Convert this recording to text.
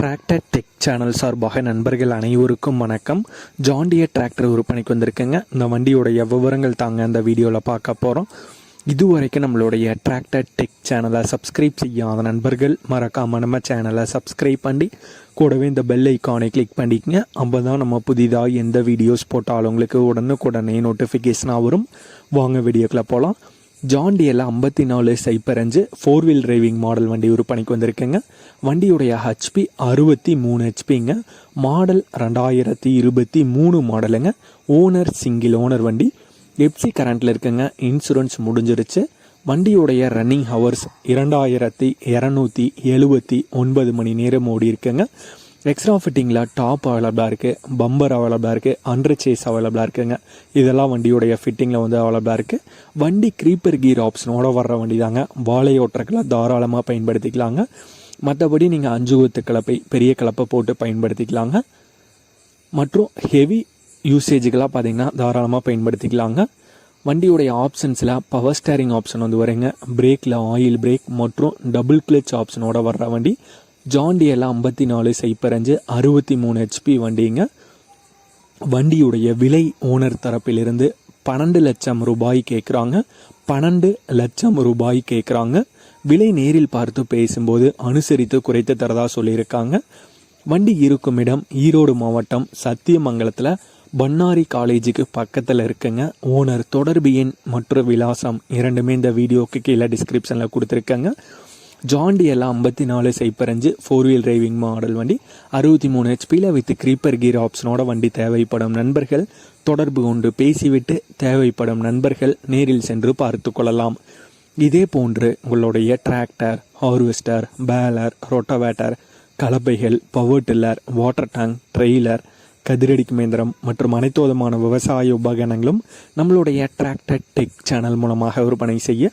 Tractor tech channel சார்பாக நண்பர்கள் அனைவருக்கும் வணக்கம். ஜாண்டியர் டிராக்டர் விற்பனைக்கு வந்திருக்குங்க. இந்த வண்டியோடைய விவரங்கள் தாங்க இந்த வீடியோவில் பார்க்க போகிறோம் இதுவரைக்கும் நம்மளுடைய டிராக்டர் டெக் சேனலை சப்ஸ்கிரைப் செய்யாத நண்பர்கள் மறக்காம நம்ம சேனலை சப்ஸ்கிரைப் பண்ணி கூடவே இந்த பெல் ஐக்கானை கிளிக் பண்ணிக்கங்க. அப்போ தான் நம்ம புதிதாக எந்த வீடியோஸ் போட்டாலும் உங்களுக்கு உடனுக்குடனே நோட்டிஃபிகேஷனாக வரும். வாங்க வீடியோக்குள்ளே போகலாம் ஜாண்டியில் ஐம்பத்தி நாலு சைப்பர் அஞ்சு ஃபோர் வீல் டிரைவிங் மாடல் வண்டி விற்பனைக்கு வந்திருக்குங்க. வண்டியுடைய ஹெச்பி அறுபத்தி மூணு ஹெச்பிங்க மாடல் ரெண்டாயிரத்தி இருபத்தி மூணு மாடலுங்க ஓனர் சிங்கிள் ஓனர் வண்டி. எப்சி கரண்ட்டில் இருக்குங்க. இன்சூரன்ஸ் முடிஞ்சிருச்சு. வண்டியுடைய ரன்னிங் ஹவர்ஸ் இரண்டாயிரத்தி இரநூத்தி எழுபத்தி ஒன்பது மணி நேரம் ஓடி இருக்குங்க எக்ஸ்ட்ரா ஃபிட்டிங்கில் டாப் அவைலபிளாக இருக்குது பம்பர் அவைலபிளாக இருக்குது அண்டர் சேஸ் அவைலபிளாக இருக்குங்க. இதெல்லாம் வண்டியுடைய ஃபிட்டிங்கில் வந்து அவைலபிளாக இருக்குது வண்டி க்ரீப்பர் கீர் ஆப்ஷனோட வர்ற வண்டி தாங்க வாழை தாராளமாக பயன்படுத்திக்கலாங்க. மற்றபடி நீங்கள் அஞ்சு ஊத்து கலப்பை பெரிய கலப்பை போட்டு பயன்படுத்திக்கலாங்க. மற்றும் ஹெவி யூசேஜுக்கெல்லாம் பார்த்தீங்கன்னா தாராளமாக பயன்படுத்திக்கலாங்க. வண்டியுடைய ஆப்ஷன்ஸில் பவர் ஸ்டேரிங் ஆப்ஷன் வந்து வருங்க. பிரேக்கில் ஆயில் பிரேக் மற்றும் டபுள் கிளச் ஆப்ஷனோட வர்ற வண்டி. ஜாண்டியில் ஐம்பத்தி நாலு சைப்பர் அஞ்சு அறுபத்தி மூணு ஹெச்பி வண்டிங்க. வண்டியுடைய விலை ஓனர் தரப்பிலிருந்து பன்னெண்டு லட்சம் ரூபாய் கேட்குறாங்க பன்னெண்டு லட்சம் ரூபாய் கேட்குறாங்க விலை நேரில் பார்த்து பேசும்போது அனுசரித்து குறைத்து தரதா சொல்லியிருக்காங்க. வண்டி இருக்கும் இடம் ஈரோடு மாவட்டம் சத்தியமங்கலத்தில் பண்ணாரி காலேஜுக்கு பக்கத்தில் இருக்குங்க. ஓனர் தொடர்பு எண் மற்றும் விலாசம் இரண்டுமே இந்த வீடியோக்கு கீழே டிஸ்கிரிப்ஷனில் கொடுத்துருக்கேங்க. ஜாண்டி எல்லாம் ஐம்பத்தி நாலு சைப்பர் அஞ்சு ஃபோர் வீல் டிரைவிங் மாடல் வண்டி அறுபத்தி மூணு ஹெச்பியில் வித் க்ரீப்பர் கீர் ஆப்ஷனோட வண்டி தேவைப்படும் நண்பர்கள். தொடர்பு கொண்டு பேசிவிட்டு தேவைப்படும் நண்பர்கள் நேரில் சென்று பார்த்து கொள்ளலாம். இதே போன்று உங்களுடைய tractor harvester baler rotavator கலப்பைகள் power tiller water tank trailer கதிரடிக்கும் இயந்திரம் மற்றும் அனைத்து விதமான விவசாய உபகரணங்களும் நம்மளுடைய டிராக்டர் டெக் சேனல் மூலமாக விற்பனை செய்ய